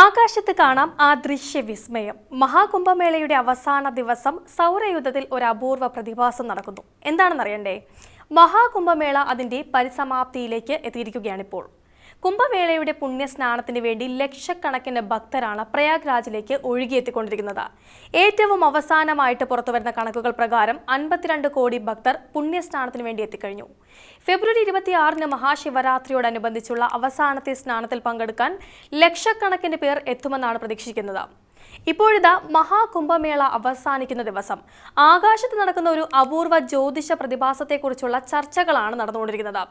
ആകാശത്ത് കാണാം ആ ദൃശ്യ വിസ്മയം മഹാകുംഭമേളയുടെ അവസാന ദിവസം സൗരയുദ്ധത്തിൽ ഒരു അപൂർവ പ്രതിഭാസം നടക്കുന്നു. എന്താണെന്നറിയണ്ടേ? മഹാകുംഭമേള അതിന്റെ പരിസമാപ്തിയിലേക്ക് എത്തിയിരിക്കുകയാണിപ്പോൾ. കുംഭമേളയുടെ പുണ്യസ്നാനത്തിന് വേണ്ടി ലക്ഷക്കണക്കിന് ഭക്തരാണ് പ്രയാഗ്രാജിലേക്ക് ഒഴുകിയെത്തിക്കൊണ്ടിരിക്കുന്നത്. ഏറ്റവും അവസാനമായിട്ട് പുറത്തുവരുന്ന കണക്കുകൾ പ്രകാരം അൻപത്തിരണ്ട് കോടി ഭക്തർ പുണ്യസ്നാനത്തിന് വേണ്ടി എത്തിക്കഴിഞ്ഞു. ഫെബ്രുവരി ഇരുപത്തിയാറിന് മഹാശിവരാത്രിയോടനുബന്ധിച്ചുള്ള അവസാനത്തെ സ്നാനത്തിൽ പങ്കെടുക്കാൻ ലക്ഷക്കണക്കിന് പേർ എത്തുമെന്നാണ് പ്രതീക്ഷിക്കുന്നത്. ഇപ്പോഴിതാ മഹാകുംഭമേള അവസാനിക്കുന്ന ദിവസം. ആകാശത്ത് നടക്കുന്ന ഒരു അപൂർവ ജ്യോതിഷ പ്രതിഭാസത്തെക്കുറിച്ചുള്ള ചർച്ചകളാണ് നടന്നുകൊണ്ടിരിക്കുന്നത്.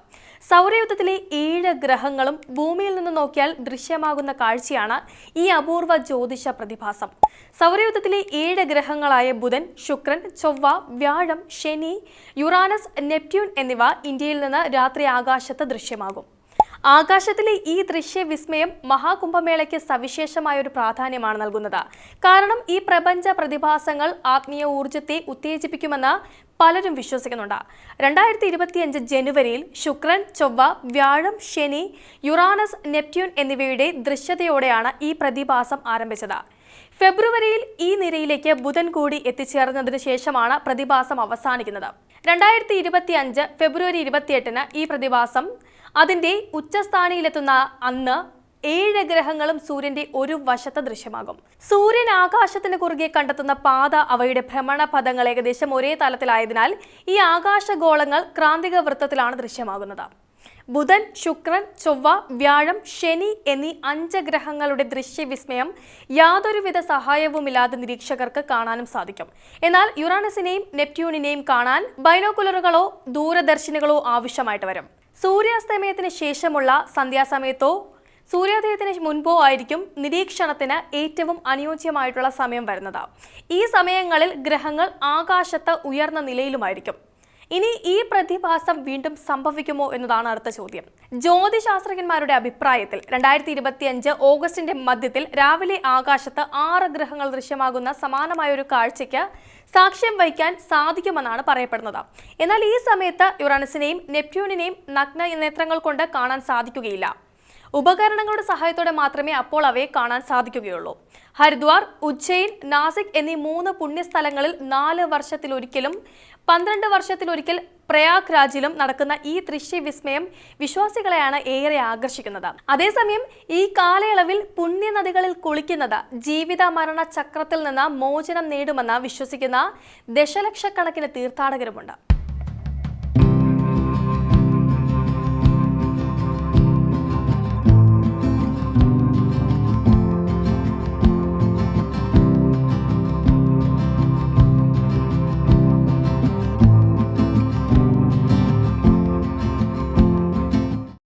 സൗരയുദ്ധത്തിലെ ഏഴ് ഗ്രഹങ്ങളും ഭൂമിയിൽ നിന്ന് നോക്കിയാൽ ദൃശ്യമാകുന്ന കാഴ്ചയാണ് ഈ അപൂർവ ജ്യോതിഷ പ്രതിഭാസം. സൗരയുദ്ധത്തിലെ ഏഴ് ഗ്രഹങ്ങളായ ബുധൻ ശുക്രൻ ചൊവ്വ വ്യാഴം ശനി യുറാനസ് നെപ്റ്റ്യൂൺ എന്നിവ ഇന്ത്യയിൽ നിന്ന് രാത്രി ആകാശത്ത് ദൃശ്യമാകും. ആകാശത്തിലെ ഈ ദൃശ്യവിസ്മയം മഹാകുംഭമേളയ്ക്ക് സവിശേഷമായ ഒരു പ്രാധാന്യമാണ് നൽകുന്നത്. കാരണം ഈ പ്രപഞ്ച പ്രതിഭാസങ്ങൾ ആത്മീയ ഊർജത്തെ ഉത്തേജിപ്പിക്കുമെന്ന് പലരും വിശ്വസിക്കുന്നുണ്ട്. രണ്ടായിരത്തി ഇരുപത്തിയഞ്ച് ജനുവരിയിൽ ശുക്രൻ ചൊവ്വ വ്യാഴം ശനി യുറാനസ് നെപ്റ്റ്യൂൺ എന്നിവയുടെ ദൃശ്യതയോടെയാണ് ഈ പ്രതിഭാസം ആരംഭിച്ചത്. ഫെബ്രുവരിയിൽ നിരയിലേക്ക് ബുധൻ കൂടി എത്തിച്ചേർന്നതിന് ശേഷമാണ് പ്രതിഭാസം അവസാനിക്കുന്നത്. രണ്ടായിരത്തി ഇരുപത്തി അഞ്ച് ഫെബ്രുവരി ഇരുപത്തിയെട്ടിന് ഈ പ്രതിഭാസം. അതിന്റെ ഉച്ചസ്ഥാനിയിലെത്തുന്ന അന്ന് ഏഴ് ഗ്രഹങ്ങളും സൂര്യന്റെ ഒരു വശത്ത് ദൃശ്യമാകും. സൂര്യൻ ആകാശത്തിന് കുറുകെ കണ്ടെത്തുന്ന പാത അവയുടെ ഭ്രമണപഥങ്ങൾ ഏകദേശം ഒരേ തലത്തിലായതിനാൽ ഈ ആകാശഗോളങ്ങൾ ക്രാന്തിക വൃത്തത്തിലാണ് ദൃശ്യമാകുന്നത്. ബുധൻ ശുക്രൻ ചൊവ്വ വ്യാഴം ശനി എന്നീ അഞ്ച് ഗ്രഹങ്ങളുടെ ദൃശ്യവിസ്മയം യാതൊരുവിധ സഹായവുമില്ലാതെ നിരീക്ഷകർക്ക് കാണാനും സാധിക്കും. എന്നാൽ യുറാനസിനെയും നെപ്റ്റ്യൂണിനെയും കാണാൻ ബൈനോക്കുലറുകളോ ദൂരദർശിനികളോ ആവശ്യമായിട്ട് വരും. സൂര്യാസ്തമയത്തിന് ശേഷമുള്ള സന്ധ്യാസമയത്തോ സൂര്യോദയത്തിന് മുൻപോ ആയിരിക്കും നിരീക്ഷണത്തിന് ഏറ്റവും അനുയോജ്യമായിട്ടുള്ള സമയം വരുന്നത്. ഈ സമയങ്ങളിൽ ഗ്രഹങ്ങൾ ആകാശത്ത് ഉയർന്ന നിലയിലുമായിരിക്കും. ഇനി ഈ പ്രതിഭാസം വീണ്ടും സംഭവിക്കുമോ എന്നതാണ് അടുത്ത ചോദ്യം. ജ്യോതിശാസ്ത്രജ്ഞന്മാരുടെ അഭിപ്രായത്തിൽ രണ്ടായിരത്തി ഇരുപത്തിയഞ്ച് ഓഗസ്റ്റിന്റെ മധ്യത്തിൽ രാവിലെ ആകാശത്ത് ആറ് ഗ്രഹങ്ങൾ ദൃശ്യമാകുന്ന സമാനമായ ഒരു കാഴ്ചയ്ക്ക് സാക്ഷ്യം വഹിക്കാൻ സാധിക്കുമെന്നാണ് പറയപ്പെടുന്നത്. എന്നാൽ ഈ സമയത്ത് യുറാനസിനെയും നെപ്റ്റ്യൂണിനെയും നഗ്ന നേത്രങ്ങൾ കൊണ്ട് കാണാൻ സാധിക്കുകയില്ല. ഉപകരണങ്ങളുടെ സഹായത്തോടെ മാത്രമേ അപ്പോൾ അവയെ കാണാൻ സാധിക്കുകയുള്ളൂ. ഹരിദ്വാർ ഉജ്ജയിൻ നാസിക് എന്നീ മൂന്ന് പുണ്യസ്ഥലങ്ങളിൽ നാല് വർഷത്തിലൊരിക്കലും പന്ത്രണ്ട് വർഷത്തിലൊരിക്കൽ പ്രയാഗ് രാജിലും നടക്കുന്ന ഈ ദൃശ്യവിസ്മയം വിശ്വാസികളെയാണ് ഏറെ ആകർഷിക്കുന്നത്. അതേസമയം ഈ കാലയളവിൽ പുണ്യനദികളിൽ കുളിക്കുന്നത് ജീവിത മരണ ചക്രത്തിൽ നിന്ന് മോചനം നേടുമെന്ന് വിശ്വസിക്കുന്ന ദശലക്ഷക്കണക്കിന് തീർത്ഥാടകരുമുണ്ട്.